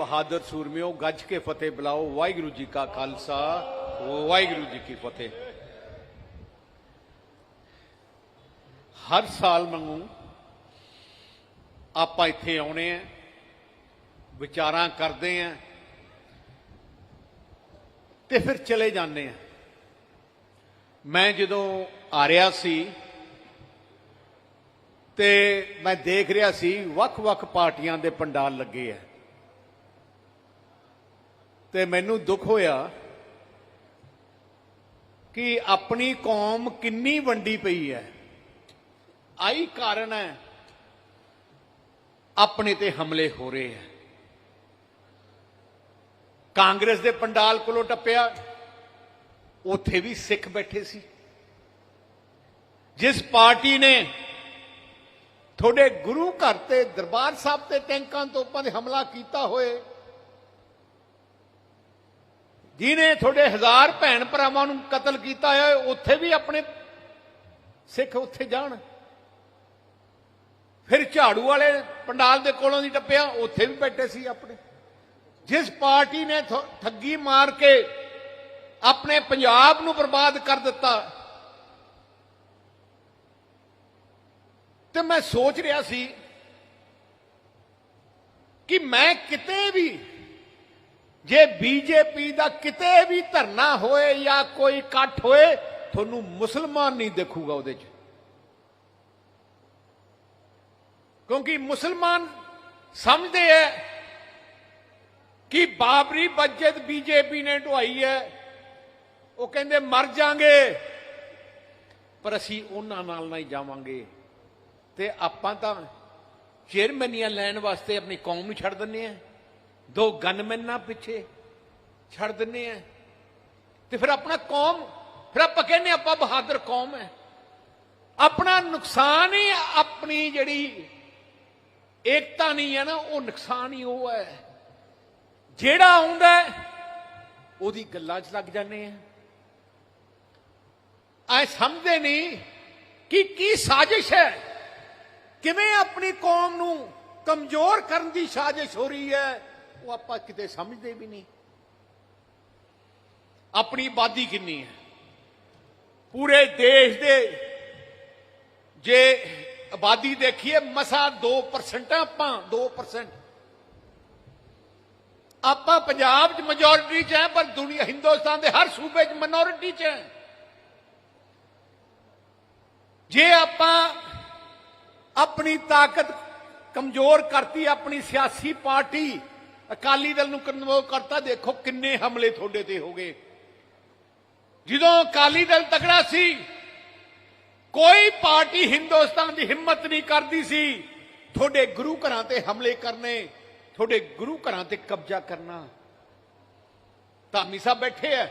ਬਹਾਦਰ ਸੂਰਮਿਓ, ਗੱਜ ਕੇ ਫਤਿਹ ਬੁਲਾਓ, ਵਾਹਿਗੁਰੂ ਜੀ ਕਾ ਖਾਲਸਾ, ਵਾਹਿਗੁਰੂ ਜੀ ਕੀ ਫਤਿਹ। ਹਰ ਸਾਲ ਵਾਂਗੂ ਆਪਾਂ ਇੱਥੇ ਆਉਣੇ ਆ, ਵਿਚਾਰਾਂ ਕਰਦੇ ਆ, ਤੇ ਫਿਰ ਚਲੇ ਜਾਂਦੇ ਆ। ਮੈਂ ਜਦੋਂ ਆ ਰਿਹਾ ਸੀ, ਤੇ ਮੈਂ ਦੇਖ ਰਿਹਾ ਸੀ, ਵੱਖ-ਵੱਖ ਪਾਰਟੀਆਂ ਦੇ ਪੰਡਾਲ ਲੱਗੇ ਆ। ਤੇ ਮੈਨੂੰ ਦੁੱਖ ਹੋਇਆ ਕਿ ਆਪਣੀ ਕੌਮ ਕਿੰਨੀ ਵੰਡੀ ਪਈ ਹੈ। ਆਈ ਕਾਰਨ ਹੈ, ਆਪਣੇ ਤੇ ਹਮਲੇ ਹੋ ਰਹੇ ਹੈ। ਕਾਂਗਰਸ ਦੇ ਪੰਡਾਲ ਕੋਲੋਂ ਟੱਪਿਆ, ਉੱਥੇ ਵੀ ਸਿੱਖ ਬੈਠੇ ਸੀ। ਜਿਸ ਪਾਰਟੀ ਨੇ ਤੁਹਾਡੇ ਗੁਰੂ ਘਰ ਤੇ ਦਰਬਾਰ ਸਾਹਿਬ ਤੇ ਟੈਂਕਾਂ ਤੋਪਾਂ ਦੇ ਹਮਲਾ ਕੀਤਾ ਹੋਏ ਜਿਨੇ ਤੁਹਾਡੇ ਹਜ਼ਾਰ ਭੈਣ ਭਰਾਵਾਂ ਨੂੰ ਕਤਲ ਕੀਤਾ ਹੈ, ਉੱਥੇ ਵੀ ਆਪਣੇ ਸਿੱਖ ਉੱਥੇ ਜਾਣ। ਫਿਰ ਝਾੜੂ ਵਾਲੇ ਪੰਡਾਲ ਦੇ ਕੋਲੋਂ ਦੀ ਟੱਪਿਆ, ਉੱਥੇ ਵੀ ਬੈਠੇ ਸੀ ਆਪਣੇ। ਜਿਸ ਪਾਰਟੀ ਨੇ ਥ- ਠੱਗੀ ਮਾਰ ਕੇ ਆਪਣੇ ਪੰਜਾਬ ਨੂੰ ਬਰਬਾਦ ਕਰ ਦਿੱਤਾ, ਤੇ ਮੈਂ ਸੋਚ ਰਿਹਾ ਸੀ ਕਿ ਮੈਂ ਕਿਤੇ ਵੀ ਜੇ ਬੀਜੇਪੀ ਦਾ ਕਿਤੇ ਵੀ ਧਰਨਾ ਹੋਏ ਜਾਂ ਕੋਈ ਇਕੱਠ ਹੋਏ, ਤੁਹਾਨੂੰ ਮੁਸਲਮਾਨ ਨਹੀਂ ਦੇਖੂਗਾ ਉਹਦੇ 'ਚ। ਕਿਉਂਕਿ ਮੁਸਲਮਾਨ ਸਮਝਦੇ ਹੈ ਕਿ ਬਾਬਰੀ ਮਸਜਿਦ ਬੀਜੇਪੀ ਨੇ ਢਵਾਈ ਹੈ ਉਹ ਕਹਿੰਦੇ, ਮਰ ਜਾਾਂਗੇ। ਪਰ ਅਸੀਂ ਉਹਨਾਂ ਨਾਲ ਨਹੀਂ ਜਾਵਾਂਗੇ। ਤੇ ਆਪਾਂ ਤਾਂ ਚੇਅਰਮੈਨੀਆਂ ਲੈਣ ਵਾਸਤੇ ਆਪਣੀ ਕੌਮ ਨੂੰ ਛੱਡ ਦਿੰਨੇ ਆ। ਦੋ ਗਨਮੈਨਾਂ ਪਿੱਛੇ ਛੱਡ ਦਿੰਨੇ ਆ। ਤੇ ਫਿਰ ਆਪਣਾ ਕੌਮ, ਫਿਰ ਆਪਾਂ ਕਹਿੰਦੇ ਆਪਾਂ ਬਹਾਦਰ ਕੌਮ ਹੈ। ਆਪਣਾ ਨੁਕਸਾਨ ਹੀ ਆਪਣੀ ਜਿਹੜੀ ਏਕਤਾ ਨਹੀਂ ਹੈ ਨਾ, ਉਹ ਨੁਕਸਾਨ ਹੀ ਉਹ ਹੈ। ਜਿਹੜਾ ਆਉਂਦਾ ਉਹਦੀ ਗੱਲਾਂ 'ਚ ਲੱਗ ਜਾਂਦੇ ਆ। ਐ ਸਮਝਦੇ ਨਹੀਂ ਕਿ ਕੀ ਸਾਜ਼ਿਸ਼ ਹੈ। ਕਿਵੇਂ ਆਪਣੀ ਕੌਮ ਨੂੰ ਕਮਜ਼ੋਰ ਕਰਨ ਦੀ ਸਾਜ਼ਿਸ਼ ਹੋ ਰਹੀ ਹੈ। ਉਹ ਆਪਾਂ ਕਿਤੇ ਸਮਝਦੇ ਵੀ ਨਹੀਂ। ਆਪਣੀ ਆਬਾਦੀ ਕਿੰਨੀ ਹੈ? ਪੂਰੇ ਦੇਸ਼ ਦੇ ਜੇ ਆਬਾਦੀ ਦੇਖੀਏ, ਮਸਾ 2% ਆਪਾਂ 2% ਆਪਾਂ ਪੰਜਾਬ 'ਚ ਮੈਜੋਰਿਟੀ 'ਚ ਹੈ, ਪਰ ਦੁਨੀਆ ਹਿੰਦੁਸਤਾਨ ਦੇ ਹਰ ਸੂਬੇ 'ਚ ਮਿਨੋਰਿਟੀ 'ਚ ਹੈ। ਜੇ ਆਪਾਂ ਆਪਣੀ ਤਾਕਤ ਕਮਜ਼ੋਰ ਕਰਤੀ, ਆਪਣੀ ਸਿਆਸੀ ਪਾਰਟੀ ਅਕਾਲੀ ਦਲ ਨੂੰ ਕਮਜ਼ੋਰ ਕਰਤਾ, ਦੇਖੋ ਕਿੰਨੇ ਹਮਲੇ ਤੁਹਾਡੇ ਤੇ ਹੋ ਗਏ। ਜਦੋਂ ਅਕਾਲੀ ਦਲ ਤਕੜਾ ਸੀ, ਕੋਈ ਪਾਰਟੀ ਹਿੰਦੁਸਤਾਨ ਦੀ ਹਿੰਮਤ ਨਹੀਂ ਕਰਦੀ ਸੀ ਤੁਹਾਡੇ ਗੁਰੂ ਘਰਾਂ ਤੇ ਹਮਲੇ ਕਰਨੇ, ਤੁਹਾਡੇ ਗੁਰੂ ਘਰਾਂ ਤੇ ਕਬਜ਼ਾ ਕਰਨਾ। ਧਾਮੀ ਸਾਹਿਬ ਬੈਠੇ ਆ।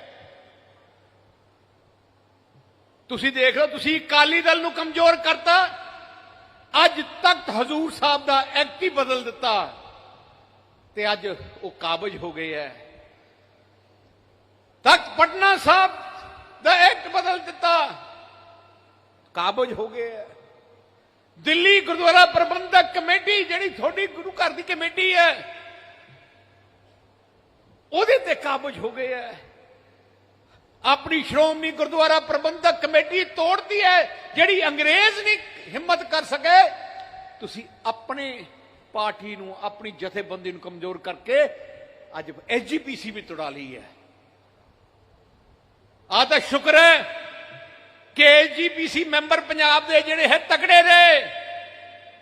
ਤੁਸੀਂ ਦੇਖ ਲਓ, ਤੁਸੀਂ ਅਕਾਲੀ ਦਲ ਨੂੰ ਕਮਜ਼ੋਰ ਕਰਤਾ, ਅੱਜ ਤੱਕ ਹਜ਼ੂਰ ਸਾਹਿਬ ਦਾ ਐਕਟ ਹੀ ਬਦਲ ਦਿੱਤਾ। ਤੇ ਅੱਜ ਉਹ ਕਾਬਜ ਹੋ ਗਏ ਹੈ ਤਖ਼ਤ ਪਟਨਾ ਸਾਹਿਬ ਦਾ ਐਕਟ ਬਦਲ ਦਿੱਤਾ। ਕਾਬਜ ਹੋ ਗਏ ਹੈ ਦਿੱਲੀ ਗੁਰਦੁਆਰਾ ਪ੍ਰਬੰਧਕ ਕਮੇਟੀ ਜਿਹੜੀ ਤੁਹਾਡੀ ਗੁਰੂ ਘਰ ਦੀ ਕਮੇਟੀ ਹੈ ਉਹਦੇ ਤੇ ਕਾਬਜ ਹੋ ਗਏ ਹੈ ਆਪਣੀ ਸ਼੍ਰੋਮਣੀ ਗੁਰਦੁਆਰਾ ਪ੍ਰਬੰਧਕ ਕਮੇਟੀ ਤੋੜਦੀ ਹੈ ਜਿਹੜੀ ਅੰਗਰੇਜ਼ ਨਹੀਂ ਹਿੰਮਤ ਕਰ ਸਕੇ। ਤੁਸੀਂ ਆਪਣੇ ਪਾਰਟੀ ਨੂੰ ਆਪਣੀ ਜਥੇਬੰਦੀ ਨੂੰ ਕਮਜ਼ੋਰ ਕਰਕੇ ਅੱਜ ਐਸਜੀਪੀਸੀ ਵੀ ਤੋੜਾ ਲਈ ਹੈ। ਆ ਤਾਂ ਸ਼ੁਕਰ ਹੈ ਕਿ ਐਸਜੀਪੀਸੀ ਮੈਂਬਰ ਪੰਜਾਬ ਦੇ ਜਿਹੜੇ ਹੈ ਤਕੜੇ ਰਹੇ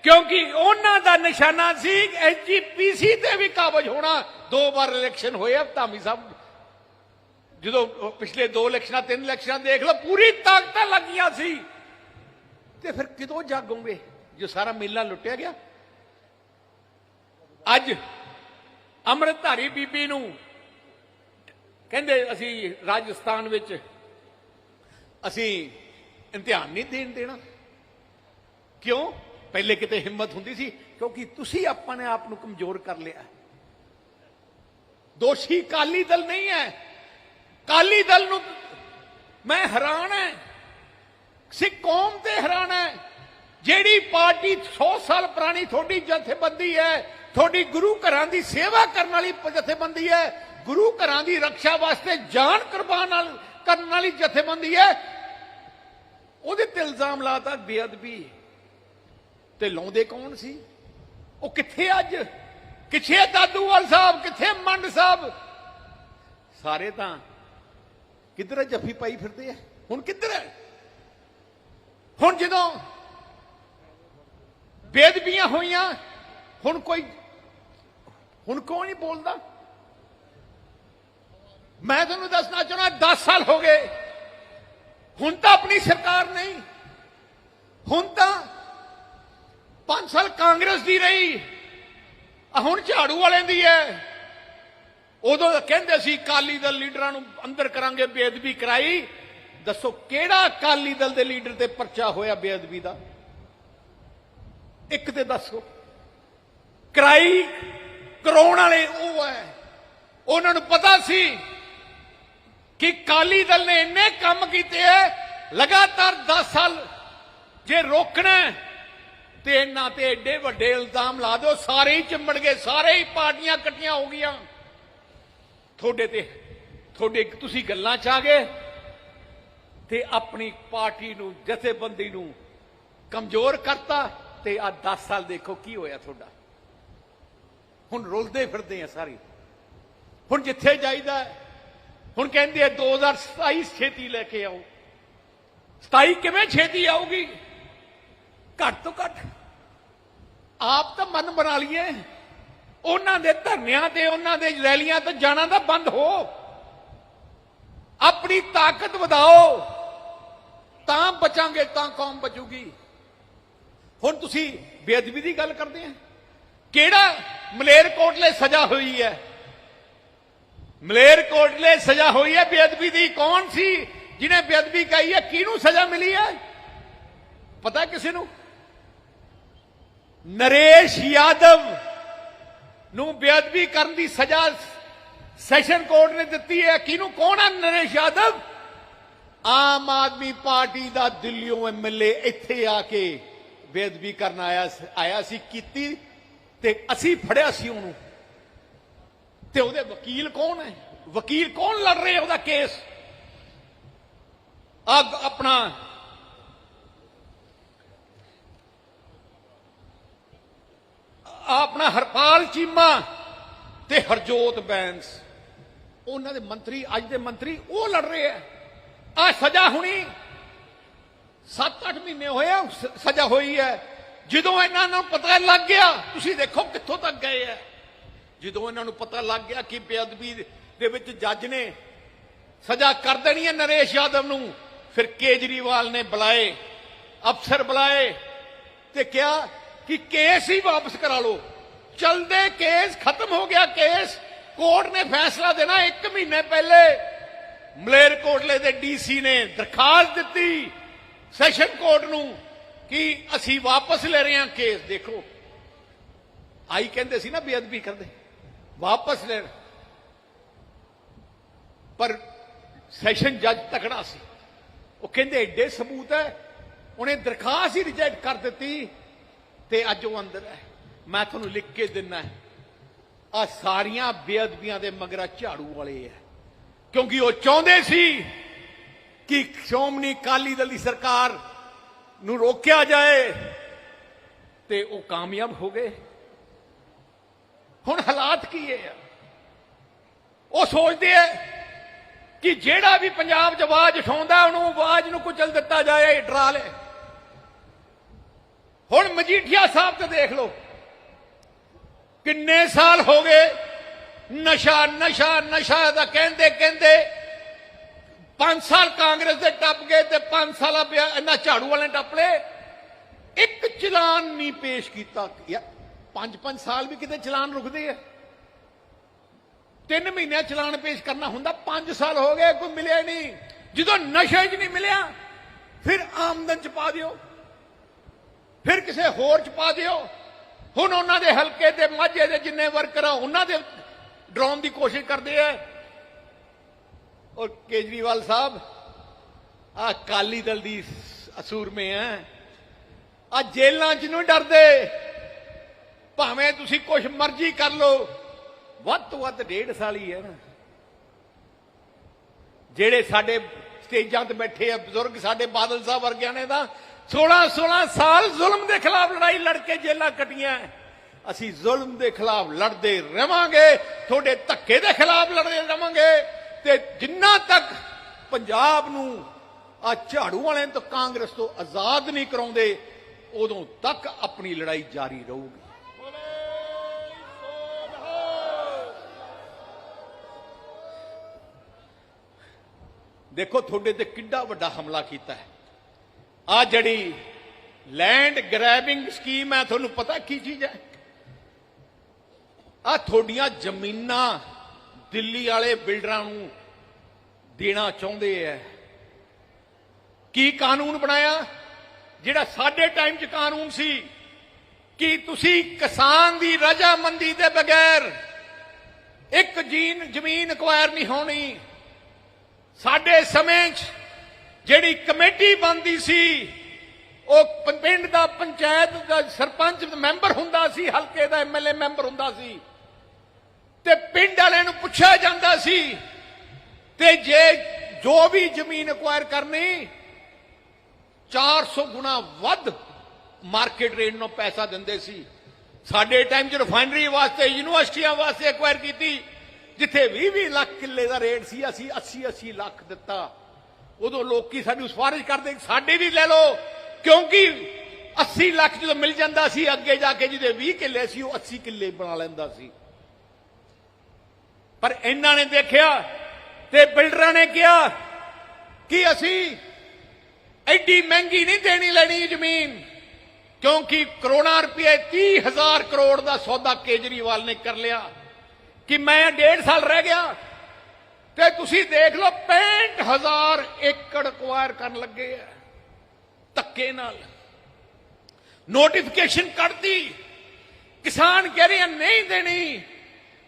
ਕਿਉਂਕਿ ਉਹਨਾਂ ਦਾ ਨਿਸ਼ਾਨਾ ਸੀ ਐਸਜੀਪੀਸੀ ਤੇ ਵੀ ਕਾਬਜ ਹੋਣਾ। ਦੋ ਵਾਰ ਇਲੈਕਸ਼ਨ ਹੋਏ ਆ ਧਾਮੀ ਸਾਹਿਬ ਜਦੋਂ ਪਿਛਲੇ ਦੋ ਇਲੈਕਸ਼ਨਾਂ, ਤਿੰਨ ਇਲੈਕਸ਼ਨਾਂ ਦੇਖ ਲਓ, ਪੂਰੀ ਤਾਕਤਾਂ ਲੱਗੀਆਂ ਸੀ। ਤੇ ਫਿਰ ਕਿਦੋਂ ਜਾਗੋਗੇ? ਜੋ ਸਾਰਾ ਮੇਲਾ ਲੁੱਟਿਆ ਗਿਆ। ਅੱਜ ਅੰਮ੍ਰਿਤਧਾਰੀ ਬੀਬੀ ਨੂੰ ਕਹਿੰਦੇ ਅਸੀਂ ਰਾਜਸਥਾਨ ਵਿੱਚ ਅਸੀਂ ਇਮਤਿਹਾਨ ਨਹੀਂ ਦੇਣ ਦੇਣਾ। ਕਿਉਂ? ਪਹਿਲੇ ਕਿਤੇ ਹਿੰਮਤ ਹੁੰਦੀ ਸੀ, ਕਿਉਂਕਿ ਤੁਸੀਂ ਆਪਾਂ ਨੇ ਆਪ ਨੂੰ ਕਮਜ਼ੋਰ ਕਰ ਲਿਆ। ਦੋਸ਼ੀ ਕਾਲੀ ਦਲ ਨਹੀਂ ਹੈ। ਕਾਲੀ ਦਲ ਨੂੰ ਮੈਂ ਹੈਰਾਨ ਹੈ। ਸਿੱਖ ਕੌਮ ਤੇ ਹੈਰਾਨ ਹੈ। ਜਿਹੜੀ ਪਾਰਟੀ 100 ਸਾਲ ਪੁਰਾਣੀ ਤੁਹਾਡੀ ਜਥੇਬੰਦੀ ਹੈ ਤੁਹਾਡੀ ਗੁਰੂ ਘਰਾਂ ਦੀ ਸੇਵਾ ਕਰਨ ਵਾਲੀ ਜਥੇਬੰਦੀ ਹੈ। ਗੁਰੂ ਘਰਾਂ ਦੀ ਰੱਖਿਆ ਵਾਸਤੇ ਜਾਨ ਕੁਰਬਾਨ ਕਰਨ ਵਾਲੀ ਜਥੇਬੰਦੀ ਹੈ। ਉਹਦੇ ਤੇ ਇਲਜ਼ਾਮ ਲਾਤਾ ਬੇਅਦਬੀ। ਤੇ ਲਾਉਂਦੇ ਕੌਣ ਸੀ? ਉਹ ਕਿੱਥੇ ਅੱਜ? ਕਿੱਥੇ ਦਾਦੂਵਾਲ ਸਾਹਿਬ? ਕਿੱਥੇ ਮੰਡ ਸਾਹਿਬ? ਸਾਰੇ ਤਾਂ ਕਿੱਧਰ ਜੱਫੀ ਪਾਈ ਫਿਰਦੇ ਆ? ਹੁਣ ਕਿੱਧਰ ਹੈ? ਹੁਣ ਜਦੋਂ ਬੇਦਬੀਆਂ ਹੋਈਆਂ, ਹੁਣ ਕੋਈ ਹੁਣ ਕੌਣ ਨਹੀਂ ਬੋਲਦਾ? ਮੈਂ ਤੁਹਾਨੂੰ ਦੱਸਣਾ ਚਾਹੁੰਦਾ 10 ਸਾਲ ਹੋ ਗਏ। ਹੁਣ ਤਾਂ ਆਪਣੀ ਸਰਕਾਰ ਨਹੀਂ। ਹੁਣ ਤਾਂ 5 ਸਾਲ ਕਾਂਗਰਸ ਦੀ ਰਹੀ। ਹੁਣ ਝਾੜੂ ਵਾਲਿਆਂ ਦੀ ਹੈ। ਉਦੋਂ ਕਹਿੰਦੇ ਸੀ, ਅਕਾਲੀ ਦਲ ਲੀਡਰਾਂ ਨੂੰ ਅੰਦਰ ਕਰਾਂਗੇ ਬੇਅਦਬੀ ਕਰਾਈ। ਦੱਸੋ ਕਿਹੜਾ ਅਕਾਲੀ ਦਲ ਦੇ ਲੀਡਰ ਤੇ ਪਰਚਾ ਹੋਇਆ ਬੇਅਦਬੀ ਦਾ? ਇੱਕ ਤੇ ਦੱਸੋ। ਕਰਾਈ ਕਰਾਉਣ ਵਾਲੇ ਉਹ ਹੈ ਉਹਨਾਂ ਨੂੰ ਪਤਾ ਸੀ ਕਿ ਅਕਾਲੀ ਦਲ ਨੇ ਇੰਨੇ ਕੰਮ ਕੀਤੇ ਹੈ ਲਗਾਤਾਰ 10 ਸਾਲ ਜੇ ਰੋਕਣਾ ਤੇ ਇਹਨਾਂ ਤੇ ਏਡੇ ਵੱਡੇ ਇਲਜ਼ਾਮ ਲਾ ਦਿਓ, ਸਾਰੇ ਹੀ ਚਿੰਬੜ ਗਏ, ਸਾਰੇ ਹੀ ਪਾਰਟੀਆਂ ਇਕੱਠੀਆਂ ਹੋ ਗਈਆਂ। ਤੁਹਾਡੇ ਤੇ, ਤੁਹਾਡੇ ਤੁਸੀਂ ਗੱਲਾਂ ਚ ਆ ਗਏ ਤੇ ਆਪਣੀ ਪਾਰਟੀ ਨੂੰ, ਜਥੇਬੰਦੀ ਨੂੰ ਕਮਜ਼ੋਰ ਕਰਤਾ ਤੇ ਆ 10 ਸਾਲ ਦੇਖੋ ਕੀ ਹੋਇਆ ਤੁਹਾਡਾ। ਹੁਣ ਰੁਲਦੇ ਫਿਰਦੇ ਆ ਸਾਰੇ। ਹੁਣ ਜਿੱਥੇ ਜਾਈਦਾ ਹੁਣ ਕਹਿੰਦੇ ਆ 2027 ਛੇਤੀ ਲੈ ਕੇ ਆਓ। 27 ਕਿਵੇਂ ਛੇਤੀ ਆਊਗੀ? ਘੱਟ ਤੋਂ ਘੱਟ। ਆਪ ਤਾਂ ਮਨ ਬਣਾ ਲਈਏ। ਉਹਨਾਂ ਦੇ ਧਰਨਿਆਂ ਤੇ, ਉਹਨਾਂ ਦੇ ਰੈਲੀਆਂ ਤੇ ਜਾਣਾ ਤਾਂ ਬੰਦ ਹੋ। ਆਪਣੀ ਤਾਕਤ ਵਧਾਓ। ਤਾਂ ਬਚਾਂਗੇ, ਤਾਂ ਕੌਮ ਬਚੂਗੀ। ਹੁਣ ਤੁਸੀਂ ਬੇਅਦਬੀ ਦੀ ਗੱਲ ਕਰਦੇ ਆ। ਕਿਹੜਾ ਮਲੇਰਕੋਟਲੇ ਸਜ਼ਾ ਹੋਈ ਹੈ? ਮਲੇਰਕੋਟਲੇ ਸਜ਼ਾ ਹੋਈ ਹੈ ਬੇਅਦਬੀ ਦੀ ਕੌਣ ਸੀ ਜਿਹਨੇ ਬੇਅਦਬੀ ਕਹੀ ਹੈ? ਕਿਹਨੂੰ ਸਜ਼ਾ ਮਿਲੀ ਹੈ? ਪਤਾ ਕਿਸੇ ਨੂੰ? ਨਰੇਸ਼ ਯਾਦਵ ਨੂੰ ਬੇਅਦਬੀ ਕਰਨ ਦੀ ਸਜ਼ਾ ਸੈਸ਼ਨ ਕੋਰਟ ਨੇ ਦਿੱਤੀ ਹੈ। ਕਿਹਨੂੰ? ਕੌਣ ਹੈ ਨਰੇਸ਼ ਯਾਦਵ? ਆਮ ਆਦਮੀ ਪਾਰਟੀ ਦਾ ਦਿੱਲੀੋਂ ਐਮਐਲਏ ਇੱਥੇ ਆ ਕੇ ਬੇਅਦਬੀ ਕਰਨ ਆਇਆ ਆਇਆ ਸੀ, ਕੀਤੀ ਤੇ ਅਸੀਂ ਫੜਿਆ ਸੀ ਉਹਨੂੰ। ਤੇ ਉਹਦੇ ਵਕੀਲ ਕੌਣ ਹੈ? ਵਕੀਲ ਕੌਣ ਲੜ ਰਹੇ ਉਹਦਾ ਕੇਸ? ਆ ਆਪਣਾ ਆਪਣਾ ਹਰਪਾਲ ਚੀਮਾ ਤੇ ਹਰਜੋਤ ਬੈਂਸ। ਉਹਨਾਂ ਦੇ ਮੰਤਰੀ, ਅੱਜ ਦੇ ਮੰਤਰੀ ਉਹ ਲੜ ਰਹੇ ਆ ਆ ਸਜ਼ਾ ਹੁਣੀ 7-8 ਮਹੀਨੇ ਹੋਏ ਸਜ਼ਾ ਹੋਈ ਹੈ। ਜਦੋਂ ਇਹਨਾਂ ਨੂੰ ਪਤਾ ਲੱਗ ਗਿਆ, ਤੁਸੀਂ ਦੇਖੋ ਕਿੱਥੋਂ ਤੱਕ ਗਏ ਆ। ਜਦੋਂ ਇਹਨਾਂ ਨੂੰ ਪਤਾ ਲੱਗ ਗਿਆ ਕਿ ਬੇਅਦਬੀ ਦੇ ਵਿੱਚ ਜੱਜ ਨੇ ਸਜ਼ਾ ਕਰ ਦੇਣੀ ਹੈ ਨਰੇਸ਼ ਯਾਦਵ ਨੂੰ, ਫਿਰ ਕੇਜਰੀਵਾਲ ਨੇ ਬੁਲਾਏ, ਅਫਸਰ ਬੁਲਾਏ ਤੇ ਕਿਹਾ ਕਿ ਕੇਸ ਹੀ ਵਾਪਸ ਕਰਾ ਲਓ। ਚਲਦੇ ਕੇਸ ਖਤਮ ਹੋ ਗਿਆ ਕੇਸ, ਕੋਰਟ ਨੇ ਫੈਸਲਾ ਦੇਣਾ 1 ਮਹੀਨੇ ਪਹਿਲੇ। ਮਲੇਰਕੋਟਲੇ ਦੇ ਡੀਸੀ ਨੇ ਦਰਖਾਸਤ ਦਿੱਤੀ ਸੈਸ਼ਨ ਕੋਰਟ ਨੂੰ ਕਿ ਅਸੀਂ ਵਾਪਸ ਲੈ ਰਹੇ ਹਾਂ ਕੇਸ, ਦੇਖੋ। ਆਈ ਕਹਿੰਦੇ ਸੀ ਨਾ ਬੇਅਦਬੀ ਕਰਦੇ। ਵਾਪਸ ਲੈ ਪਰ ਸੈਸ਼ਨ ਜੱਜ ਤਕੜਾ ਸੀ। ਉਹ ਕਹਿੰਦੇ ਐਡੇ ਸਬੂਤ ਹੈ, ਉਹਨੇ ਦਰਖਾਸਤ ਹੀ ਰਿਜੈਕਟ ਕਰ ਦਿੱਤੀ ਤੇ ਅੱਜ ਉਹ ਅੰਦਰ ਹੈ। ਮੈਂ ਤੁਹਾਨੂੰ ਲਿਖ ਕੇ ਦਿੰਨਾ ਹੈ ਆ ਸਾਰੀਆਂ ਬੇਅਦਬੀਆਂ ਦੇ ਮਗਰਾ ਝਾੜੂ ਵਾਲੇ ਹੈ। ਕਿਉਂਕਿ ਉਹ ਚਾਹੁੰਦੇ ਸੀ ਕਿ ਸ਼੍ਰੋਮਣੀ ਅਕਾਲੀ ਦਲ ਦੀ ਸਰਕਾਰ ਨੂੰ ਰੋਕਿਆ ਜਾਏ ਤੇ ਉਹ ਕਾਮਯਾਬ ਹੋ ਗਏ। ਹੁਣ ਹਾਲਾਤ ਕੀ ਹੈ ਉਹ ਸੋਚਦੇ ਐ ਕਿ ਜਿਹੜਾ ਵੀ ਪੰਜਾਬ 'ਚ ਆਵਾਜ਼ ਉਠਾਉਂਦਾ, ਉਹਨੂੰ ਆਵਾਜ਼ ਨੂੰ ਕੁਚਲ ਦਿੱਤਾ ਜਾਏ, ਡਰਾ ਲੈ। ਹੁਣ ਮਜੀਠੀਆ ਸਾਹਿਬ ਤੇ ਦੇਖ ਲਓ, ਕਿੰਨੇ ਸਾਲ ਹੋ ਗਏ, ਨਸ਼ਾ ਨਸ਼ਾ ਨਸ਼ਾ ਦਾ ਕਹਿੰਦੇ ਕਹਿੰਦੇ 5 ਸਾਲ ਕਾਂਗਰਸ ਦੇ ਟੱਪ ਗਏ ਤੇ 5 ਸਾਲਾ ਪਿਆ ਇਹਨਾਂ ਝਾੜੂ ਵਾਲੇ ਟੱਪ ਲਏ। ਇੱਕ ਚਲਾਨ ਨਹੀਂ ਪੇਸ਼ ਕੀਤਾ। ਯਾਰ 5-5 ਸਾਲ ਵੀ ਕਿਤੇ ਚਲਾਨ ਰੁਕਦੇ ਆ। ਤਿੰਨ ਮਹੀਨੇ ਚਲਾਨ ਪੇਸ਼ ਕਰਨਾ ਹੁੰਦਾ 5 ਸਾਲ ਹੋ ਗਏ, ਕੋਈ ਮਿਲਿਆ ਨਹੀਂ। ਜਦੋਂ ਨਸ਼ੇ 'ਚ ਨਹੀਂ ਮਿਲਿਆ, ਫਿਰ ਆਮਦਨ 'ਚ ਪਾ ਦਿਓ। ਫਿਰ ਕਿਸੇ ਹੋਰ 'ਚ ਪਾ ਦਿਓ। ਹੁਣ ਉਹਨਾਂ ਦੇ ਹਲਕੇ ਦੇ ਮਾਝੇ ਦੇ ਜਿੰਨੇ ਵਰਕਰ ਆ, ਉਹਨਾਂ ਦੇ ਡਰਾਉਣ ਦੀ ਕੋਸ਼ਿਸ਼ ਕਰਦੇ ਆ। ਔਰ ਕੇਜਰੀਵਾਲ ਸਾਹਿਬ ਆ ਅਕਾਲੀ ਦਲ ਦੀ ਅਸੂਰਮੇ ਹੈ ਆ ਜੇਲਾਂ 'ਚ ਨਹੀਂ ਡਰਦੇ। ਭਾਵੇਂ ਤੁਸੀਂ ਕੁਝ ਮਰਜ਼ੀ ਕਰ ਲਓ, ਵੱਧ ਤੋਂ ਵੱਧ ਡੇਢ ਸਾਲ ਹੀ ਹੈ ਨਾ। ਜਿਹੜੇ ਸਾਡੇ ਸਟੇਜਾਂ ਤੇ ਬੈਠੇ ਆ, ਬਜ਼ੁਰਗ ਸਾਡੇ ਬਾਦਲ ਸਾਹਿਬ ਵਰਗਿਆਂ ਨੇ ਤਾਂ 16 16 ਸਾਲ ਜ਼ੁਲਮ ਦੇ ਖਿਲਾਫ ਲੜਾਈ ਲੜ ਕੇ ਜੇਲਾਂ ਕੱਟੀਆਂ ਅਸੀਂ ਜ਼ੁਲਮ ਦੇ ਖਿਲਾਫ ਲੜਦੇ ਰਵਾਂਗੇ, ਤੁਹਾਡੇ ਧੱਕੇ ਦੇ ਖਿਲਾਫ ਲੜਦੇ ਰਵਾਂਗੇ। ਤੇ ਜਿੰਨਾ ਤੱਕ ਪੰਜਾਬ ਨੂੰ ਆ ਝਾੜੂ ਵਾਲਿਆਂ ਤੋਂ ਕਾਂਗਰਸ ਤੋਂ ਆਜ਼ਾਦ ਨਹੀਂ ਕਰਾਉਂਦੇ, ਉਦੋਂ ਤੱਕ ਆਪਣੀ ਲੜਾਈ ਜਾਰੀ ਰਹੂਗੀ। ਦੇਖੋ, ਤੁਹਾਡੇ ਤੇ ਕਿੱਡਾ ਵੱਡਾ ਹਮਲਾ ਕੀਤਾ ਹੈ। ਆ ਜਿਹੜੀ ਲੈਂਡ ਗ੍ਰੈਬਿੰਗ ਸਕੀਮ ਹੈ, ਤੁਹਾਨੂੰ ਪਤਾ ਕੀ ਚੀਜ਼ ਹੈ? ਆ ਤੁਹਾਡੀਆਂ ਜ਼ਮੀਨਾਂ ਦਿੱਲੀ ਵਾਲੇ ਬਿਲਡਰਾਂ ਨੂੰ ਦੇਣਾ ਚਾਹੁੰਦੇ ਐ। ਕੀ ਕਾਨੂੰਨ ਬਣਾਇਆ? ਜਿਹੜਾ ਸਾਡੇ ਟਾਈਮ 'ਚ ਕਾਨੂੰਨ ਸੀ, ਕਿ ਤੁਸੀਂ ਕਿਸਾਨ ਦੀ ਰਜਾਮੰਦੀ ਦੇ ਬਗੈਰ ਇੱਕ ਜੀਨ ਜ਼ਮੀਨ ਅਕਵਾਇਰ ਨਹੀਂ ਹੋਣੀ? ਸਾਡੇ ਸਮੇਂ 'ਚ ਜਿਹੜੀ ਕਮੇਟੀ ਬਣਦੀ ਸੀ, ਉਹ ਪਿੰਡ ਦਾ ਪੰਚਾਇਤ ਦਾ ਸਰਪੰਚ ਮੈਂਬਰ ਹੁੰਦਾ ਸੀ, ਹਲਕੇ ਦਾ ਐਮਐਲਏ ਮੈਂਬਰ ਹੁੰਦਾ ਸੀ। ਤੇ ਪਿੰਡ ਵਾਲਿਆਂ ਨੂੰ ਪੁੱਛਿਆ ਜਾਂਦਾ ਸੀ ਤੇ ਜੇ ਜੋ ਵੀ ਜ਼ਮੀਨ ਅਕਵਾਇਰ ਕਰਨੀ 400 ਗੁਣਾ ਵੱਧ ਮਾਰਕੀਟ ਰੇਟ ਨੂੰ ਪੈਸਾ ਦਿੰਦੇ ਸੀ। ਸਾਡੇ ਟਾਈਮ 'ਚ ਰਿਫਾਈਨਰੀ ਵਾਸਤੇ, ਯੂਨੀਵਰਸਿਟੀਆਂ ਵਾਸਤੇ ਐਕਵਾਇਰ ਕੀਤੀ, ਜਿੱਥੇ 20-20 ਲੱਖ ਕਿੱਲੇ ਦਾ ਰੇਟ ਸੀ, ਅਸੀਂ 80-80 ਲੱਖ ਦਿੱਤਾ। ਉਦੋਂ ਲੋਕੀ ਸਾਨੂੰ ਸਿਫਾਰਿਸ਼ ਕਰਦੇ, ਸਾਡੇ ਵੀ ਲੈ ਲਓ। ਕਿਉਂਕਿ 80 ਲੱਖ ਜਦੋਂ ਮਿਲ ਜਾਂਦਾ ਸੀ, ਅੱਗੇ ਜਾ ਕੇ ਜਿਹਦੇ 20 ਕਿੱਲੇ ਸੀ, ਉਹ 80 ਕਿੱਲੇ ਬਣਾ ਲੈਂਦਾ ਸੀ। ਪਰ ਇਹਨਾਂ ਨੇ ਦੇਖਿਆ ਤੇ ਬਿਲਡਰਾਂ ਨੇ ਕਿਹਾ ਕਿ ਅਸੀਂ ਐਡੀ ਮਹਿੰਗੀ ਨਹੀਂ ਦੇਣੀ ਲੈਣੀ ਜ਼ਮੀਨ, ਕਿਉਂਕਿ ਕਰੋੜਾਂ ਰੁਪਏ 30000 ਕਰੋੜ ਦਾ ਸੌਦਾ ਕੇਜਰੀਵਾਲ ਨੇ ਕਰ ਲਿਆ ਕਿ ਮੈਂ ਡੇਢ ਸਾਲ ਰਹਿ ਗਿਆ ਤੇ ਤੁਸੀਂ ਦੇਖ ਲਓ 65000 ਏਕੜ ਅਕਵਾਇਰ ਕਰਨ ਲੱਗੇ ਆ ਧੱਕੇ ਨਾਲ। ਨੋਟੀਫਿਕੇਸ਼ਨ ਕੱਢਤੀ। ਕਿਸਾਨ ਕਹਿ ਰਹੇ ਨਹੀਂ ਦੇਣੀ।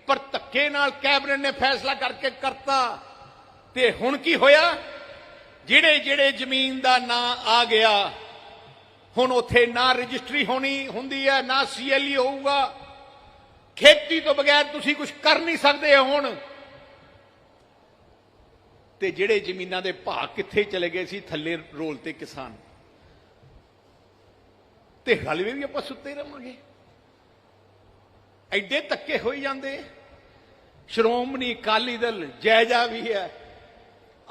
ਪਰ ਧੱਕੇ ਨਾਲ ਕੈਬਨਿਟ ਨੇ ਫੈਸਲਾ ਕਰਕੇ ਕਰਤਾ। ਤੇ ਹੁਣ ਕੀ ਹੋਇਆ? ਜਿਹੜੇ ਜਿਹੜੇ ਜ਼ਮੀਨ ਦਾ ਨਾਂ ਆ ਗਿਆ, ਹੁਣ ਉੱਥੇ ਨਾ ਰਜਿਸਟਰੀ ਹੋਣੀ ਹੁੰਦੀ ਹੈ, ਨਾ ਸੀਐਲਈ ਹੋਊਗਾ। ਖੇਤੀ ਤੋਂ ਬਗੈਰ ਤੁਸੀਂ ਕੁਝ ਕਰ ਨਹੀਂ ਸਕਦੇ ਹੁਣ। ਤੇ ਜਿਹੜੇ ਜ਼ਮੀਨਾਂ ਦੇ ਭਾਅ ਕਿੱਥੇ ਚਲੇ ਗਏ ਸੀ? ਥੱਲੇ ਰੋਲ ਤੇ ਕਿਸਾਨ। ਤੇ ਹਲਵੇ ਵੀ ਆਪਾਂ ਸੁੱਤੇ ਰਵਾਂਗੇ। ਐਡੇ ਧੱਕੇ ਹੋਈ ਜਾਂਦੇ। ਸ਼੍ਰੋਮਣੀ ਅਕਾਲੀ ਦਲ ਜਾਇਜ਼ਾ ਵੀ ਹੈ।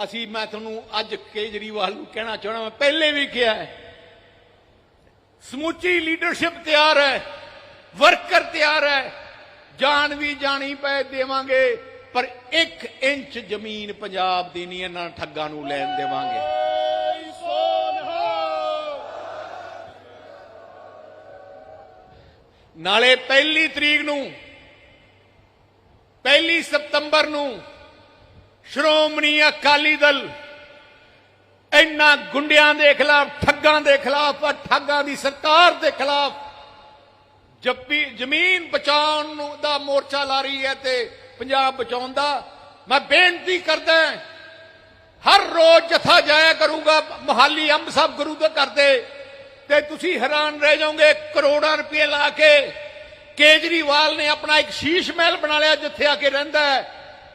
ਅਸੀਂ, ਮੈਂ ਤੁਹਾਨੂੰ ਅੱਜ ਕੇਜਰੀਵਾਲ ਨੂੰ ਕਹਿਣਾ ਚਾਹਣਾ, ਮੈਂ ਪਹਿਲੇ ਵੀ ਕਿਹਾ ਹੈ, ਸਮੁੱਚੀ ਲੀਡਰਸ਼ਿਪ ਤਿਆਰ ਹੈ, ਵਰਕਰ ਤਿਆਰ ਹੈ, ਜਾਨ ਵੀ ਜਾਣੀ ਪਏ ਦੇਵਾਂਗੇ, ਪਰ 1 ਇੰਚ ਜ਼ਮੀਨ ਪੰਜਾਬ ਦੀ ਨਹੀਂ, ਇਹਨਾਂ ਠੱਗਾਂ ਨੂੰ ਲੈਣ ਦੇਵਾਂਗੇ। ਨਾਲੇ ਪਹਿਲੀ ਤਰੀਕ ਨੂੰ ਪਹਿਲੀ ਸਤੰਬਰ ਨੂੰ ਸ਼੍ਰੋਮਣੀ ਅਕਾਲੀ ਦਲ ਇੰਨਾ ਗੁੰਡਿਆਂ ਦੇ ਖਿਲਾਫ, ਠੱਗਾਂ ਦੇ ਖਿਲਾਫ ਔਰ ਠੱਗਾਂ ਦੀ ਸਰਕਾਰ ਦੇ ਖਿਲਾਫ ਜੱਪੀ, ਜ਼ਮੀਨ ਬਚਾਉਣ ਨੂੰ ਦਾ ਮੋਰਚਾ ਲਾ ਰਹੀ ਹੈ ਤੇ ਪੰਜਾਬ ਬਚਾਉਣ ਦਾ ਮੈਂ ਬੇਨਤੀ ਕਰਦਾ ਹਰ ਰੋਜ਼ ਜਥਾ ਜਾਇਆ ਕਰੂਗਾ ਮੋਹਾਲੀ ਅੰਬ ਸਾਹਿਬ ਗੁਰੂ ਦੇ ਕਰਦੇ ਤੇ ਤੁਸੀਂ ਹੈਰਾਨ ਰਹਿ ਜਾਓਗੇ ਕਰੋੜਾਂ ਰੁਪਏ ਲਾ ਕੇ ਕੇਜਰੀਵਾਲ ਨੇ ਆਪਣਾ ਇੱਕ ਸ਼ੀਸ਼ ਮਹਿਲ ਬਣਾ ਲਿਆ ਜਿੱਥੇ ਆ ਕੇ ਰਹਿੰਦਾ ਹੈ।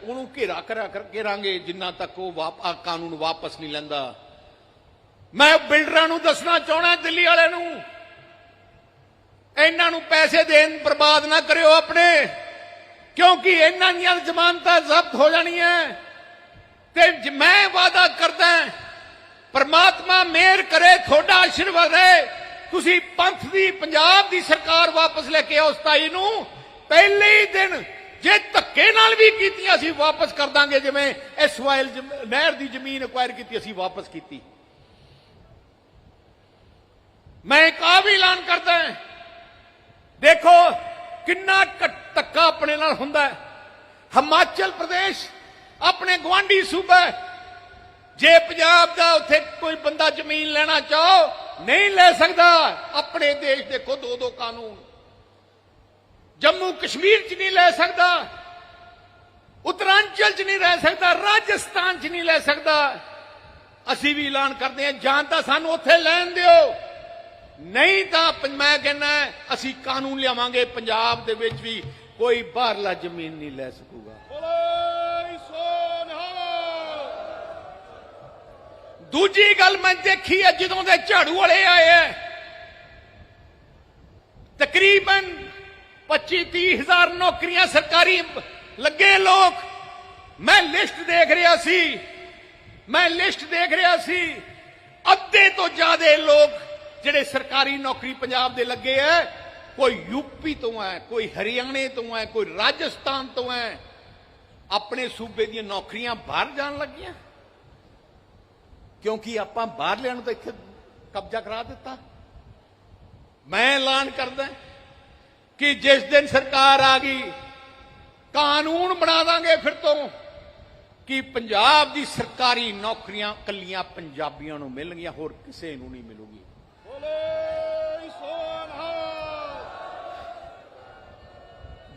ਉਹਨੂੰ ਘੇਰਾ ਕਰਾ ਕਰਕੇ ਰਾਂਗੇ ਜਿੰਨਾ ਤੱਕ ਉਹ ਵਾਪ ਕਾਨੂੰਨ ਵਾਪਸ ਨਹੀਂ ਲੈਂਦਾ। ਮੈਂ ਬਿਲਡਰਾਂ ਨੂੰ ਦੱਸਣਾ ਚਾਹਣਾ ਦਿੱਲੀ ਵਾਲਿਆਂ ਨੂੰ। ਇਹਨਾਂ ਨੂੰ ਪੈਸੇ ਦੇਣ ਬਰਬਾਦ ਨਾ ਕਰਿਓ ਆਪਣੇ। ਕਿਉਂਕਿ ਇਹਨਾਂ ਦੀਆਂ ਜ਼ਮਾਨਤਾਂ ਜ਼ਬਤ ਹੋ ਜਾਣੀਆਂ। ਤੇ ਮੈਂ ਵਾਅਦਾ ਕਰਦਾ ਪਰਮਾਤਮਾ ਮਿਹਰ ਕਰੇ, ਤੁਹਾਡਾ ਆਸ਼ੀਰਵਾਦ ਹੈ ਤੁਸੀਂ ਪੰਥ ਦੀ, ਪੰਜਾਬ ਦੀ ਸਰਕਾਰ ਵਾਪਸ ਲੈ ਕੇ ਆਓ 27 ਨੂੰ। ਪਹਿਲੇ ਹੀ ਦਿਨ ਜੇ ਧੱਕੇ ਨਾਲ ਵੀ ਕੀਤੀਆਂ ਅਸੀਂ ਵਾਪਸ ਕਰ ਦਾਂਗੇ, ਜਿਵੇਂ ਐਸਵਾਈਐਲ ਨਹਿਰ ਦੀ ਜ਼ਮੀਨ ਅਕਵਾਇਰ ਕੀਤੀ, ਅਸੀਂ ਵਾਪਸ ਕੀਤੀ। ਮੈਂ ਇੱਕ ਆ ਵੀ ਐਲਾਨ ਕਰਦਾ ਹਾਂ। ਦੇਖੋ ਕਿੰਨਾ ਧੱਕਾ ਆਪਣੇ ਨਾਲ ਹੁੰਦਾ ਹੈ। ਹਿਮਾਚਲ ਪ੍ਰਦੇਸ਼ ਆਪਣੇ ਗਵਾਂਢੀ ਸੂਬਾ ਜੇ ਪੰਜਾਬ ਦਾ ਉੱਥੇ ਕੋਈ ਬੰਦਾ ਜ਼ਮੀਨ ਲੈਣਾ ਚਾਹੋ ਨਹੀਂ ਲੈ ਸਕਦਾ। ਆਪਣੇ ਦੇਸ਼ ਦੇ ਖੁਦ ਦੋ ਦੋ ਕਾਨੂੰਨ। ਜੰਮੂ ਕਸ਼ਮੀਰ 'ਚ ਨਹੀਂ ਲੈ ਸਕਦਾ। ਉਤਰਾਂਚਲ 'ਚ ਨਹੀਂ ਰਹਿ ਸਕਦਾ। ਰਾਜਸਥਾਨ 'ਚ ਨਹੀਂ ਲੈ ਸਕਦਾ। ਅਸੀਂ ਵੀ ਐਲਾਨ ਕਰਦੇ ਹਾਂ, ਜਾਂ ਤਾਂ ਸਾਨੂੰ ਉੱਥੇ ਲੈਣ ਦਿਓ। ਨਹੀਂ ਤਾਂ ਮੈਂ ਕਹਿੰਦਾ ਅਸੀਂ ਕਾਨੂੰਨ ਲਿਆਵਾਂਗੇ, ਪੰਜਾਬ ਦੇ ਵਿੱਚ ਵੀ ਕੋਈ ਬਾਹਰਲਾ ਜ਼ਮੀਨ ਨਹੀਂ ਲੈ ਸਕੂਗਾ ਬੋਲੇ ਸੋ ਨਿਹਾਲ ਦੂਜੀ ਗੱਲ ਮੈਂ ਦੇਖੀ ਹੈ ਜਦੋਂ ਦੇ ਝਾੜੂ ਵਾਲੇ ਆਏ ਐ ਤਕਰੀਬਨ 25 30 ਹਜ਼ਾਰ ਨੌਕਰੀਆਂ ਸਰਕਾਰੀ ਲੱਗੇ ਲੋਕ। ਮੈਂ ਲਿਸਟ ਦੇਖ ਰਿਹਾ ਸੀ। ਮੈਂ ਲਿਸਟ ਦੇਖ ਰਿਹਾ ਸੀ। ਅੱਧੇ ਤੋਂ ਜ਼ਿਆਦਾ ਲੋਕ ਜਿਹੜੇ ਸਰਕਾਰੀ ਨੌਕਰੀ ਪੰਜਾਬ ਦੇ ਲੱਗੇ ਐ ਕੋਈ ਯੂਪੀ ਤੋਂ ਹੈ ਕੋਈ ਹਰਿਆਣੇ ਤੋਂ ਹੈ ਕੋਈ ਰਾਜਸਥਾਨ ਤੋਂ ਹੈ ਆਪਣੇ ਸੂਬੇ ਦੀਆਂ ਨੌਕਰੀਆਂ ਬਾਹਰ ਜਾਣ ਲੱਗੀਆਂ। ਕਿਉਂਕਿ ਆਪਾਂ ਬਾਹਰਲਿਆਂ ਨੂੰ ਤਾਂ ਇੱਥੇ ਕਬਜ਼ਾ ਕਰਾ ਦਿੱਤਾ। ਮੈਂ ਐਲਾਨ ਕਰਦਾ ਕਿ ਜਿਸ ਦਿਨ ਸਰਕਾਰ ਆ ਗਈ ਕਾਨੂੰਨ ਬਣਾ ਦਾਂਗੇ ਫਿਰ ਤੋਂ ਕਿ ਪੰਜਾਬ ਦੀ ਸਰਕਾਰੀ ਨੌਕਰੀਆਂ ਕੱਲੀਆਂ ਪੰਜਾਬੀਆਂ ਨੂੰ ਮਿਲਣਗੀਆਂ ਹੋਰ ਕਿਸੇ ਨੂੰ ਨਹੀਂ ਮਿਲੂਗੀ।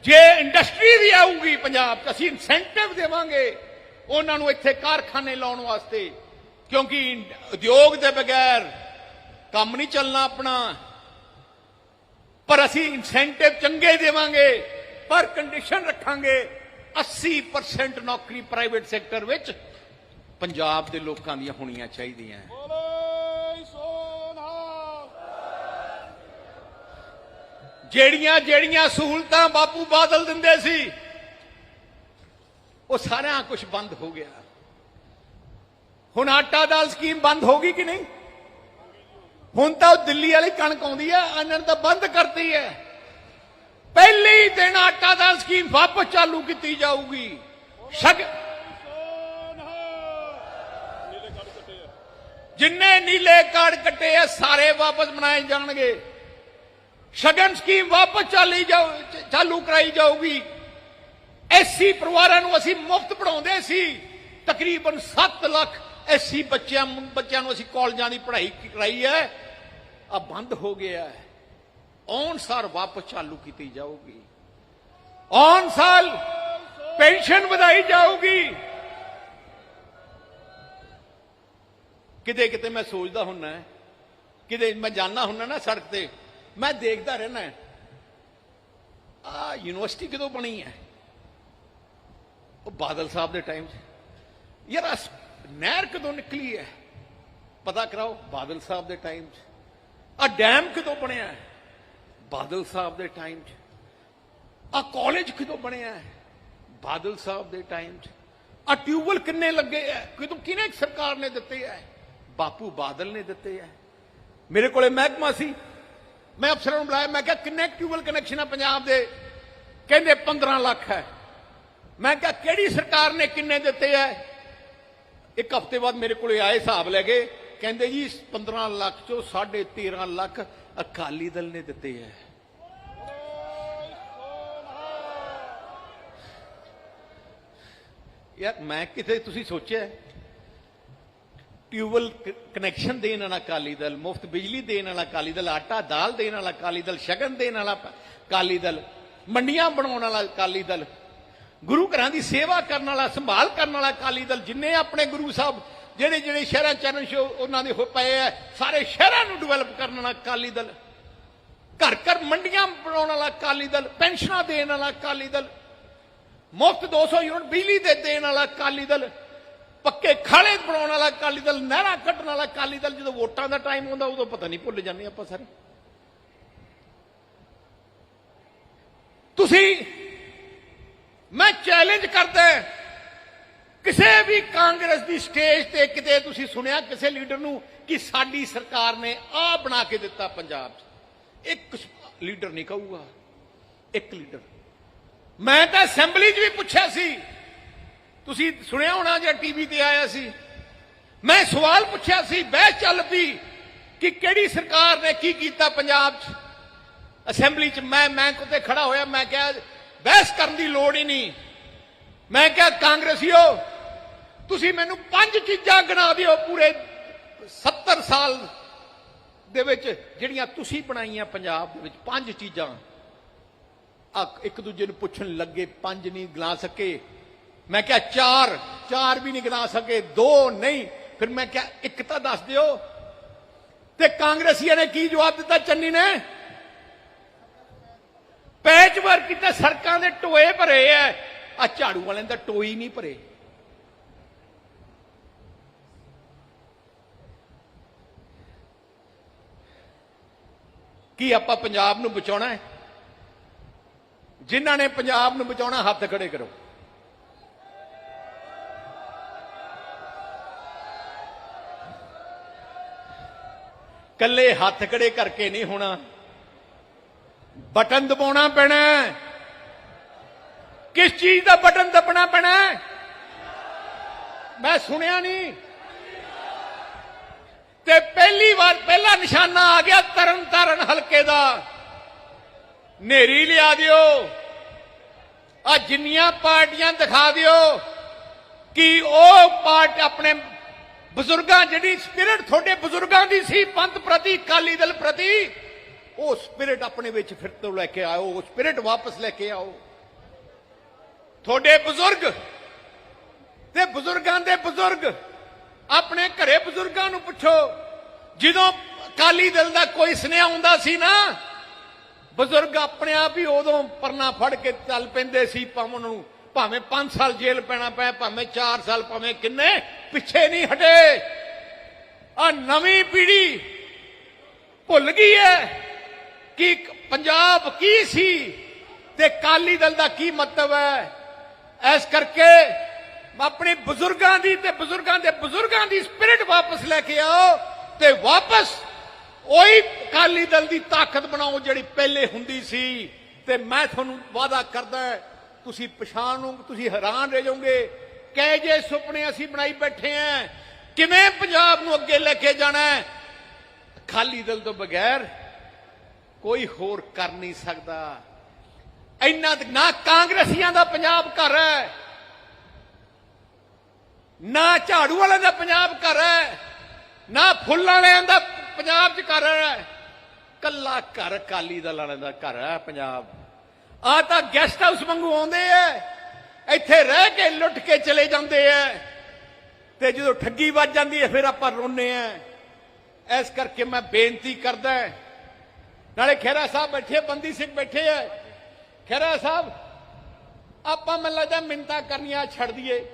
ਜੇ ਇੰਡਸਟਰੀ ਵੀ ਆਊਗੀ ਪੰਜਾਬ ਅਸੀਂ ਇਨਸੈਂਟਿਵ ਦੇਵਾਂਗੇ ਉਹਨਾਂ ਨੂੰ ਇੱਥੇ ਕਾਰਖਾਨੇ ਲਾਉਣ ਵਾਸਤੇ। ਕਿਉਂਕਿ ਉਦਯੋਗ ਦੇ ਬਗੈਰ ਕੰਮ ਨਹੀਂ ਚੱਲਣਾ ਆਪਣਾ। ਪਰ ਅਸੀਂ ਇਨਸੈਂਟਿਵ ਚੰਗੇ ਦੇਵਾਂਗੇ ਪਰ ਕੰਡੀਸ਼ਨ ਰੱਖਾਂਗੇ। 80% ਨੌਕਰੀ ਪ੍ਰਾਈਵੇਟ ਸੈਕਟਰ ਵਿੱਚ ਪੰਜਾਬ ਦੇ ਲੋਕਾਂ ਦੀਆਂ ਹੋਣੀਆਂ ਚਾਹੀਦੀਆਂ। ਜਿਹੜੀਆਂ ਜਿਹੜੀਆਂ ਸਹੂਲਤਾਂ ਬਾਪੂ ਬਾਦਲ ਦਿੰਦੇ ਸੀ ਉਹ ਸਾਰਾ ਕੁਝ ਬੰਦ ਹੋ ਗਿਆ। ਹੁਣ ਆਟਾ ਦਾਲ ਸਕੀਮ ਬੰਦ ਹੋ ਗਈ ਕਿ ਨਹੀਂ? ਹੁਣ ਤਾਂ ਉਹ ਦਿੱਲੀ ਵਾਲੀ ਕਣਕ ਆਉਂਦੀ ਹੈ ਇਹਨਾਂ ਤਾਂ ਬੰਦ ਕਰਤੀ ਹੈ। ਪਹਿਲੇ ਦਿਨ ਆਟਾ ਦਾਲ ਸਕੀਮ ਵਾਪਸ ਚਾਲੂ ਕੀਤੀ ਜਾਊਗੀ। ਸ਼ਗ ਜਿੰਨੇ ਨੀਲੇ ਕਾਰਡ ਕੱਟੇ ਆ, ਸਾਰੇ ਵਾਪਸ ਬਣਾਏ ਜਾਣਗੇ। ਸ਼ਗਨ ਸਕੀਮ ਵਾਪਸ ਚਾਲੀ ਜਾਊ ਚਾਲੂ ਕਰਾਈ ਜਾਊਗੀ। ਐਸੀ ਪਰਿਵਾਰਾਂ ਨੂੰ ਅਸੀਂ ਮੁਫਤ ਪੜਾਉਂਦੇ ਸੀ। ਤਕਰੀਬਨ 7 ਲੱਖ ਐਸੀ ਬੱਚਿਆਂ ਬੱਚਿਆਂ ਨੂੰ ਅਸੀਂ ਕਾਲਜਾਂ ਦੀ ਪੜ੍ਹਾਈ ਕਰਾਈ ਹੈ ਆ ਬੰਦ ਹੋ ਗਿਆ ਹੈ। ਔਨ ਸਾਲ ਵਾਪਸ ਚਾਲੂ ਕੀਤੀ ਜਾਊਗੀ। ਔਨ ਸਾਲ ਪੈਨਸ਼ਨ ਵਧਾਈ ਜਾਊਗੀ। ਕਿਤੇ ਕਿਤੇ ਮੈਂ ਸੋਚਦਾ ਹੁੰਨਾ ਕਿਤੇ ਮੈਂ ਜਾਣਾ ਹੁੰਨਾ ਨਾ ਸੜਕ ਤੇ, ਮੈਂ ਦੇਖਦਾ ਰਹਿਣਾ ਆ ਯੂਨੀਵਰਸਿਟੀ ਕਦੋਂ ਬਣੀ ਹੈ? ਉਹ ਬਾਦਲ ਸਾਹਿਬ ਦੇ ਟਾਈਮ 'ਚ। ਯਾਰ ਨਹਿਰ ਕਦੋਂ ਨਿਕਲੀ ਹੈ? ਪਤਾ ਕਰਾਓ, ਬਾਦਲ ਸਾਹਿਬ ਦੇ ਟਾਈਮ 'ਚ। ਆ ਡੈਮ ਕਦੋਂ ਬਣਿਆ ਹੈ? ਬਾਦਲ ਸਾਹਿਬ ਦੇ ਟਾਈਮ 'ਚ। ਆ ਕਾਲਜ ਕਦੋਂ ਬਣਿਆ ਹੈ? ਬਾਦਲ ਸਾਹਿਬ ਦੇ ਟਾਈਮ 'ਚ। ਆ ਟਿਊਬਲ ਕਿੰਨੇ ਲੱਗੇ ਐ ਕਿਦੋਂ ਕਿਹਨੇ ਸਰਕਾਰ ਨੇ ਦਿੱਤੇ ਐ ਬਾਪੂ ਬਾਦਲ ਨੇ ਦਿੱਤੇ ਐ ਮੇਰੇ ਕੋਲੇ ਮਹਿਕਮਾ ਸੀ। ਮੈਂ ਅਫਸਰਾਂ ਨੂੰ ਬੁਲਾਇਆ। ਮੈਂ ਕਿਹਾ, ਕਿੰਨੇ ਟਿਊਬਲ ਕਨੈਕਸ਼ਨ ਆ ਪੰਜਾਬ ਦੇ? ਕਹਿੰਦੇ 15 ਲੱਖ ਹੈ। ਮੈਂ ਕਿਹਾ, ਕਿਹੜੀ ਸਰਕਾਰ ਨੇ ਕਿੰਨੇ ਦਿੱਤੇ ਐ ਇੱਕ ਹਫ਼ਤੇ ਬਾਅਦ ਮੇਰੇ ਕੋਲੇ ਆਏ ਹਿਸਾਬ ਲੈ ਕੇ, ਕਹਿੰਦੇ ਜੀ 15 ਲੱਖ ਚੋਂ 13.5 ਲੱਖ ਅਕਾਲੀ ਦਲ ਨੇ ਦਿੱਤੇ ਐ। ਯਾਰ, ਮੈਂ ਕਿਤੇ ਤੁਸੀਂ ਸੋਚਿਆ ਟਿਊਬਲ ਕਨੈਕਸ਼ਨ ਦੇਣ ਵਾਲਾ ਅਕਾਲੀ ਦਲ, ਮੁਫਤ ਬਿਜਲੀ ਦੇਣ ਵਾਲਾ ਅਕਾਲੀ ਦਲ, ਆਟਾ ਦਾਲ ਦੇਣ ਵਾਲਾ ਅਕਾਲੀ ਦਲ, ਸ਼ਗਨ ਦੇਣ ਵਾਲਾ ਅਕਾਲੀ ਦਲ, ਮੰਡੀਆਂ ਬਣਾਉਣ ਵਾਲਾ ਅਕਾਲੀ ਦਲ ਗੁਰੂ ਘਰਾਂ ਦੀ ਸੇਵਾ ਕਰਨ ਵਾਲਾ, ਸੰਭਾਲ ਕਰਨ ਵਾਲਾ ਅਕਾਲੀ ਦਲ ਜਿੰਨੇ ਆਪਣੇ ਗੁਰੂ ਸਾਹਿਬ, ਜਿਹੜੇ ਜਿਹੜੇ ਸ਼ਹਿਰਾਂ ਚਰਨ ਸ਼ੋ ਉਹਨਾਂ ਦੇ ਹੋ ਪਏ ਆ, ਸਾਰੇ ਸ਼ਹਿਰਾਂ ਨੂੰ ਡਿਵੈਲਪ ਕਰਨ ਵਾਲਾ ਅਕਾਲੀ ਦਲ। ਘਰ ਘਰ ਮੰਡੀਆਂ ਬਣਾਉਣ ਵਾਲਾ ਅਕਾਲੀ ਦਲ, ਪੈਨਸ਼ਨਾਂ ਦੇਣ ਵਾਲਾ ਅਕਾਲੀ ਦਲ, ਮੁਫਤ 200 ਯੂਨਿਟ ਬਿਜਲੀ ਦੇ ਦੇਣ ਵਾਲਾ ਅਕਾਲੀ ਦਲ, ਪੱਕੇ ਖਾਲੇ ਬਣਾਉਣ ਵਾਲਾ ਅਕਾਲੀ ਦਲ, ਨਹਿਰਾਂ ਕੱਢਣ ਵਾਲਾ ਅਕਾਲੀ ਦਲ, ਜਦੋਂ ਵੋਟਾਂ ਦਾ ਟਾਈਮ ਆਉਂਦਾ ਉਦੋਂ ਪਤਾ ਨਹੀਂ ਭੁੱਲ ਜਾਂਦੇ ਆਪਾਂ ਸਾਰੇ। ਤੁਸੀਂ ਮੈਂ ਚੈਲੰਜ ਕਰਦਾ ਕਿਸੇ ਵੀ ਕਾਂਗਰਸ ਦੀ ਸਟੇਜ ਤੇ ਕਿਤੇ ਤੁਸੀਂ ਸੁਣਿਆ, ਕਿਸੇ ਲੀਡਰ ਨੂੰ ਕਿ ਸਾਡੀ ਸਰਕਾਰ ਨੇ ਆਹ ਬਣਾ ਕੇ ਦਿੱਤਾ ਪੰਜਾਬ 'ਚ? ਇੱਕ ਲੀਡਰ ਨਹੀਂ ਕਹੂਗਾ। ਇੱਕ ਲੀਡਰ ਮੈਂ ਤਾਂ ਅਸੈਂਬਲੀ 'ਚ ਵੀ ਪੁੱਛਿਆ ਸੀ। ਤੁਸੀਂ ਸੁਣਿਆ ਹੋਣਾ ਜਾਂ ਟੀਵੀ ਤੇ ਆਇਆ ਸੀ? ਮੈਂ ਸਵਾਲ ਪੁੱਛਿਆ ਸੀ, ਬਹਿਸ ਚੱਲ ਪਈ ਕਿ ਕਿਹੜੀ ਸਰਕਾਰ ਨੇ ਕੀ ਕੀਤਾ ਪੰਜਾਬ 'ਚ? ਅਸੈਂਬਲੀ 'ਚ ਮੈਂ ਮੈਂ ਕੋਤੇ ਖੜਾ ਹੋਇਆ, ਮੈਂ ਕਿਹਾ ਬਹਿਸ ਕਰਨ ਦੀ ਲੋੜ ਹੀ ਨਹੀਂ। ਮੈਂ ਕਿਹਾ, ਕਾਂਗਰਸੀਓ, ਤੁਸੀਂ ਮੈਨੂੰ ਪੰਜ ਚੀਜ਼ਾਂ ਗਿਣਾ ਦਿਓ ਪੂਰੇ 70 ਸਾਲ ਦੇ ਵਿੱਚ, ਜਿਹੜੀਆਂ ਤੁਸੀਂ ਬਣਾਈਆਂ ਪੰਜਾਬ ਦੇ ਵਿੱਚ। ਪੰਜ ਚੀਜ਼ਾਂ। ਇੱਕ ਦੂਜੇ ਨੂੰ ਪੁੱਛਣ ਲੱਗੇ, ਪੰਜ ਨਹੀਂ ਗਿਣਾ ਸਕੇ। ਮੈਂ ਕਿਹਾ, ਚਾਰ। ਚਾਰ ਵੀ ਨਹੀਂ ਗਿਣਾ ਸਕੇ, ਦੋ ਨਹੀਂ। ਫਿਰ ਮੈਂ ਕਿਹਾ, ਇੱਕ ਤਾਂ ਦੱਸ ਦਿਓ। ਤੇ ਕਾਂਗਰਸੀਆਂ ਨੇ ਕੀ ਜਵਾਬ ਦਿੱਤਾ ਚੰਨੀ ਨੇ? ਪੈਚ ਵਰਕ ਕੀਤਾ ਸੜਕਾਂ ਦੇ ਟੋਏ ਭਰੇ ਐ। ਆ ਝਾੜੂ ਵਾਲਿਆਂ ਦਾ ਟੋਈ ਨਹੀਂ ਭਰੇ। ਕੀ ਆਪਾਂ ਪੰਜਾਬ ਨੂੰ ਬਚਾਉਣਾ ਹੈ ਜਿਨ੍ਹਾਂ ਨੇ ਪੰਜਾਬ ਨੂੰ ਬਚਾਉਣਾ, ਹੱਥ ਖੜੇ ਕਰੋ। ਕੱਲੇ ਹੱਥ ਖੜੇ ਕਰਕੇ ਨਹੀਂ ਹੋਣਾ। ਬਟਨ ਦਬਾਉਣਾ ਪੈਣਾ ਕਿਸ ਚੀਜ਼ ਦਾ ਬਟਨ ਦਬਣਾ ਪੈਣਾ ਮੈਂ ਸੁਣਿਆ ਨਹੀਂ। ਤੇ ਪਹਿਲੀ ਵਾਰ ਪਹਿਲਾ ਨਿਸ਼ਾਨਾ ਆ ਗਿਆ ਤਰਨ ਤਾਰਨ ਹਲਕੇ ਦਾ। ਨੇਰੀ ਲਿਆ ਦਿਓ। ਆ ਜਿੰਨੀਆਂ ਪਾਰਟੀਆਂ ਦਿਖਾ ਦਿਓ ਕਿ ਉਹ ਪਾਰਟ ਆਪਣੇ ਬਜ਼ੁਰਗਾਂ, ਜਿਹੜੀ ਸਪਿਰਿਟ ਤੁਹਾਡੇ ਬਜ਼ੁਰਗਾਂ ਦੀ ਸੀ, ਪੰਥ ਪ੍ਰਤੀ ਕਾਲੀ ਦਲ ਪ੍ਰਤੀ ਉਹ ਸਪਿਰਿਟ ਆਪਣੇ ਵਿੱਚ ਫਿਰ ਤੋਂ ਲੈ ਕੇ ਆਓ, ਉਹ ਸਪਿਰਿਟ ਵਾਪਸ ਲੈ ਕੇ ਆਓ। ਤੁਹਾਡੇ ਬਜ਼ੁਰਗ ਤੇ ਬਜ਼ੁਰਗਾਂ ਦੇ ਬਜ਼ੁਰਗ, ਆਪਣੇ ਘਰੇ ਬਜ਼ੁਰਗਾਂ ਨੂੰ ਪੁੱਛੋ, ਜਦੋਂ ਅਕਾਲੀ ਦਲ ਦਾ ਕੋਈ ਸੁਨੇਹਾ ਹੁੰਦਾ ਸੀ ਨਾ, ਬਜ਼ੁਰਗ ਆਪਣੇ ਆਪ ਹੀ ਉਦੋਂ ਪਰਨਾ ਫੜ ਕੇ ਚੱਲ ਪੈਂਦੇ ਸੀ, ਭਾਵੇਂ ਉਹਨਾਂ ਨੂੰ ਭਾਵੇਂ 5 ਸਾਲ ਜੇਲ੍ਹ ਪੈਣਾ ਪਏ ਭਾਵੇਂ 4 ਸਾਲ, ਭਾਵੇਂ ਕਿੰਨੇ, ਪਿੱਛੇ ਨਹੀਂ ਹਟੇ। ਆ ਨਵੀਂ ਪੀੜ੍ਹੀ ਭੁੱਲ ਗਈ ਹੈ। ਕਿ ਪੰਜਾਬ ਕੀ ਸੀ ਤੇ ਕਾਲੀ ਦਲ ਦਾ ਕੀ ਮਤਲਬ ਹੈ? ਇਸ ਕਰਕੇ ਆਪਣੇ ਬਜ਼ੁਰਗਾਂ ਦੀ ਤੇ ਬਜ਼ੁਰਗਾਂ ਦੇ ਬਜ਼ੁਰਗਾਂ ਦੀ ਸਪਿਰਿਟ ਵਾਪਸ ਲੈ ਕੇ ਆਓ ਤੇ ਵਾਪਸ ਉਹੀ ਕਾਲੀ ਦਲ ਦੀ ਤਾਕਤ ਬਣਾਓ ਜਿਹੜੀ ਪਹਿਲੇ ਹੁੰਦੀ ਸੀ। ਤੇ ਮੈਂ ਤੁਹਾਨੂੰ ਵਾਅਦਾ ਕਰਦਾ ਤੁਸੀਂ ਪਛਾਣ ਨੂੰ ਤੁਸੀਂ ਹੈਰਾਨ ਰਹਿ ਜਾਓਗੇ। ਕਹੇ ਜੇ ਸੁਪਨੇ ਅਸੀਂ ਬਣਾਈ ਬੈਠੇ ਆਂ ਕਿਵੇਂ ਪੰਜਾਬ ਨੂੰ ਅੱਗੇ ਲੈ ਕੇ ਜਾਣਾ ਹੈ? ਖਾਲੀ ਦਿਲ ਤੋਂ ਬਗੈਰ ਕੋਈ ਹੋਰ ਕਰ ਨਹੀਂ ਸਕਦਾ। ਇੰਨਾ ਨਾ ਕਾਂਗਰਸੀਆਂ ਦਾ ਪੰਜਾਬ ਘਰ ਹੈ, ਨਾ ਝਾੜੂ ਵਾਲਿਆਂ ਦਾ ਪੰਜਾਬ ਘਰ ਹੈ, ਨਾ ਫੁੱਲਾਂ ਵਾਲਿਆਂ ਦਾ ਪੰਜਾਬ 'ਚ ਘਰ ਹੈ। ਕੱਲਾ ਘਰ ਕਾਲੀ ਦਲ ਵਾਲਿਆਂ ਦਾ ਘਰ ਹੈ ਪੰਜਾਬ। ਆ ਤਾਂ ਗੈਸਟ ਹਾਊਸ ਵਾਂਗੂ ਆਉਂਦੇ ਐ, ਇੱਥੇ ਰਹਿ ਕੇ ਲੁੱਟ ਕੇ ਚਲੇ ਜਾਂਦੇ ਐ। ਤੇ ਜਦੋਂ ਠੱਗੀ ਵੱਜ ਜਾਂਦੀ ਹੈ ਫਿਰ ਆਪਾਂ ਰੋਨੇ ਆ ਇਸ ਕਰਕੇ ਮੈਂ ਬੇਨਤੀ ਕਰਦਾ ਨਾਲੇ ਖੇਰਾ ਸਾਹਿਬ ਬੈਠੇ, ਬੰਦੀ ਸਿੰਘ ਬੈਠੇ ਐ। ਖੇਰਾ ਸਾਹਿਬ, ਆਪਾਂ ਮੈਨੂੰ ਲੱਗਦਾ ਮਿੰਤਾ ਕਰਨੀਆਂ ਛੱਡ ਦਈਏ।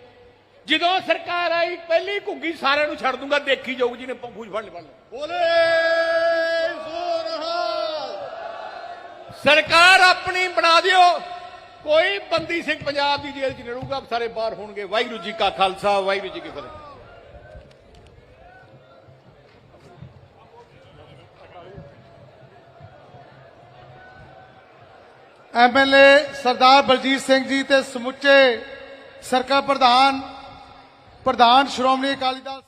ਜਦੋਂ ਸਰਕਾਰ ਆਈ, ਪਹਿਲੀ ਘੁੱਗੀ ਸਾਰਿਆਂ ਨੂੰ ਛੱਡ ਦੂੰਗਾ, ਦੇਖੀ ਜਾਊ ਨੇ ਪੰਫੂਜ ਫੜ ਲਿਆ ਬੋਲੇ ਸੋਨਹਾਲ ਸਰਕਾਰ ਆਪਣੀ ਬਣਾ ਦਿਓ। ਕੋਈ ਬੰਦੀ ਸਿੰਘ ਪੰਜਾਬ ਦੀ ਜੇਲ੍ਹ 'ਚ ਨਹੀਂ ਸਾਰੇ ਬਾਹਰ ਹੋਣਗੇ। ਵਾਹਿਗੁਰੂ ਜੀ ਕਾ ਖਾਲਸਾ, ਵਾਹਿਗੁਰੂ ਜੀ ਕੀ ਫਤਿਹ। ਐਮਐਲਏ ਸਰਦਾਰ ਬਲਜੀਤ ਸਿੰਘ ਜੀ ਤੇ ਸਮੁੱਚੇ ਸਰਕਾ ਪ੍ਰਧਾਨ ਪ੍ਰਧਾਨ ਸ਼੍ਰੋਮਣੀ ਅਕਾਲੀ ਦਲ